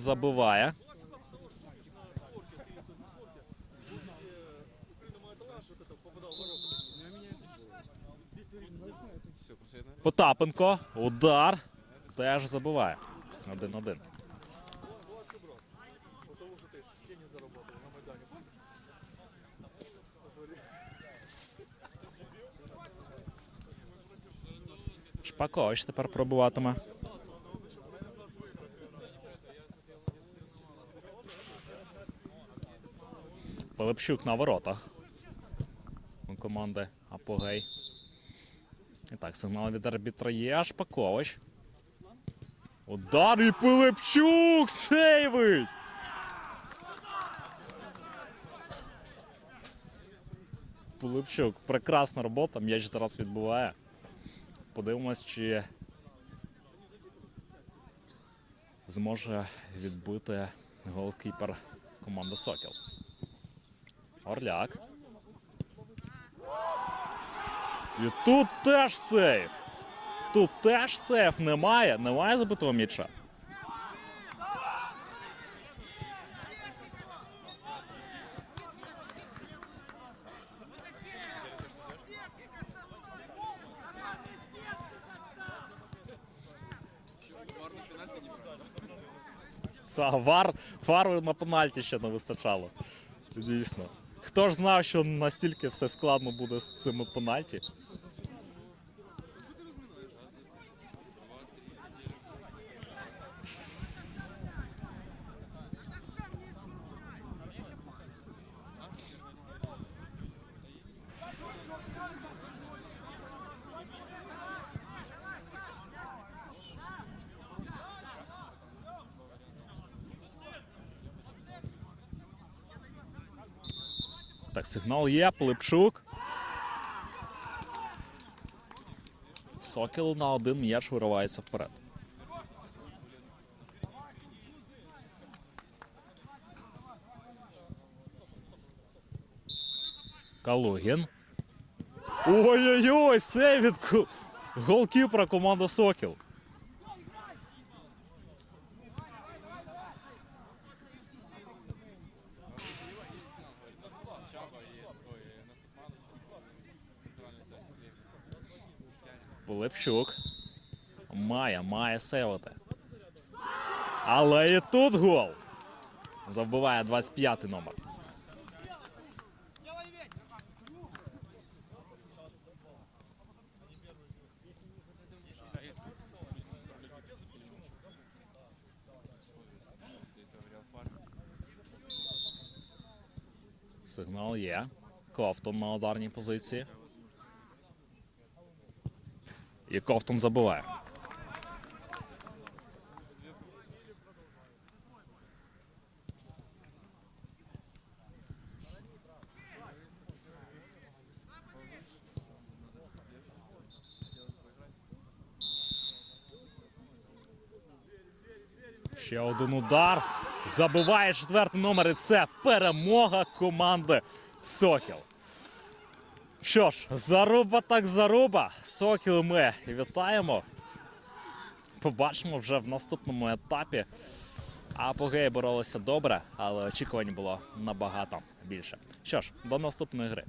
забиває. Потапенко. Удар. Теж забиває. Один-один. Шпакович тепер пробуватиме. Пилипчук на воротах. У команди Апогей. І так, сигнал від арбітра є. Шпакович. Удар і Пилипчук сейвить! Пилипчук, прекрасна робота. М'яч зараз відбуває. Подивимось, чи зможе відбити голкіпер команди Сокіл. Орляк. І тут теж сейф. Тут теж сейф немає. Немає забитого м'яча. Вар, вару на пенальті ще не вистачало. Дійсно. Хто ж знав, що настільки все складно буде з цими пенальті? Так, сигнал є, Пилипчук. Сокіл на один м'яч виривається вперед. Калугін. Ой-ой-ой, сейв від голкіпера команди Сокіл. Пилипчук. Має, має сейвити. Але і тут гол. Забиває 25-й номер. Сигнал є. Ковтун на ударній позиції. І Ковтун забиває. Ще один удар. Забиває четвертий номер. І це перемога команди Сокіл. Що ж, заруба так заруба. Сокіл ми вітаємо. Побачимо вже в наступному етапі. Апогеї боролися добре, але очікувань було набагато більше. Що ж, до наступної гри.